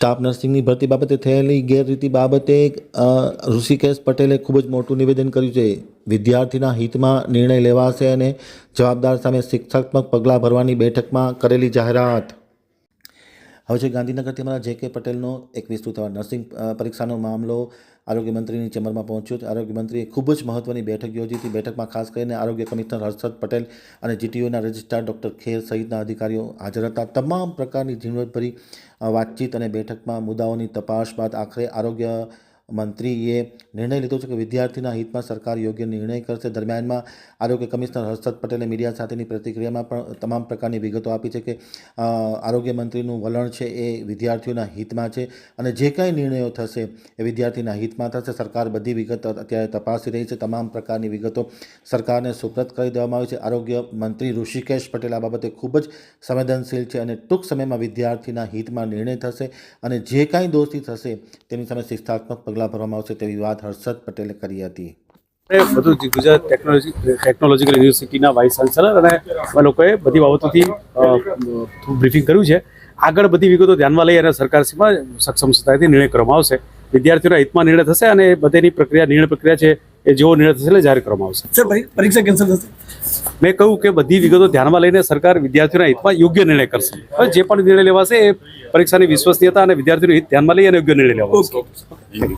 Staff નર્સિંગની ભરતી બાબતે થયેલી ગેરરીતિ બાબતે ઋષિકેશ પટેલે ખૂબ જ મોટું નિવેદન કર્યું છે. વિદ્યાર્થીના હિતમાં નિર્ણય લેવાશે અને જવાબદાર સામે શિક્ષાત્મક પગલાં ભરવાની બેઠકમાં કરેલી જાહેરાત. હવે જે ગાંધીનગરથી અમારા જે કે પટેલનો એક વિસ્તૃત થવા નર્સિંગ પરીક્ષાનો મામલો આરોગ્ય મંત્રીની ચેમ્બરમાં પહોંચ્યો છે. આરોગ્ય મંત્રીએ ખૂબ જ મહત્વની બેઠક યોજી હતી. બેઠકમાં ખાસ કરીને આરોગ્ય કમિશનર હર્ષદ પટેલ અને જીટીયુના રજિસ્ટ્રાર ડૉક્ટર ખેર સહિતના અધિકારીઓ હાજર હતા. તમામ પ્રકારની ઝીણવટભરી વાતચીત અને બેઠકમાં મુદ્દાઓની તપાસ બાદ આખરે આરોગ્ય મંત્રીએ નિર્ણય લીધો છે કે વિદ્યાર્થીના હિતમાં સરકાર યોગ્ય નિર્ણય કરશે. દરમિયાનમાં આરોગ્ય કમિશનર હર્ષદ પટેલે મીડિયા સાથેની પ્રતિક્રિયામાં પણ તમામ પ્રકારની વિગતો આપી છે કે આરોગ્ય મંત્રીનું વલણ છે એ વિદ્યાર્થીઓના હિતમાં છે અને જે કાંઈ નિર્ણયો થશે એ વિદ્યાર્થીના હિતમાં થશે. સરકાર બધી વિગત અત્યારે તપાસી રહી છે. તમામ પ્રકારની વિગતો સરકારને સુપ્રત કરી દેવામાં આવી છે. આરોગ્ય મંત્રી ઋષિકેશ પટેલ આ બાબતે ખૂબ જ સંવેદનશીલ છે અને ટૂંક સમયમાં વિદ્યાર્થીના હિતમાં નિર્ણય થશે અને જે કાંઈ દોષી થશે તેની સામે શિક્ષાત્મક પગલાં ભરવામાં આવશે તેવી વાત હર્ષદ પટેલે કરી હતી. બધું ગુજરાત ટેકનોલોજી ટેકનોલોજીકલ યુનિવર્સિટીના વાઇસ ચાન્સેલર અને અમે લોકોએ બધી બાબતોથી બ્રીફિંગ કર્યું છે. આગળ બધી વિગતો ધ્યાનમાં લઈ અને સરકારશ્રીમાં સક્ષમ સત્તાથી નિર્ણય કરવામાં આવશે. વિદ્યાર્થીઓના હિતમાં નિર્ણય થશે અને બધેની પ્રક્રિયા, નિર્ણય પ્રક્રિયા છે એ જેવો નિર્ણય થશે એટલે જાહેર કરવામાં આવશે. સર પરી- પરીક્ષા કેન્સલ થશે? મેં કહ્યું કે બધી વિગતો ધ્યાનમાં લઈને સરકાર વિદ્યાર્થીઓના હિતમાં યોગ્ય નિર્ણય કરશે. હવે જે પણ નિર્ણય લેવાશે એ પરીક્ષાની વિશ્વસનીયતા અને વિદ્યાર્થીઓનું હિત ધ્યાનમાં લઈ અને યોગ્ય નિર્ણય ઓકે.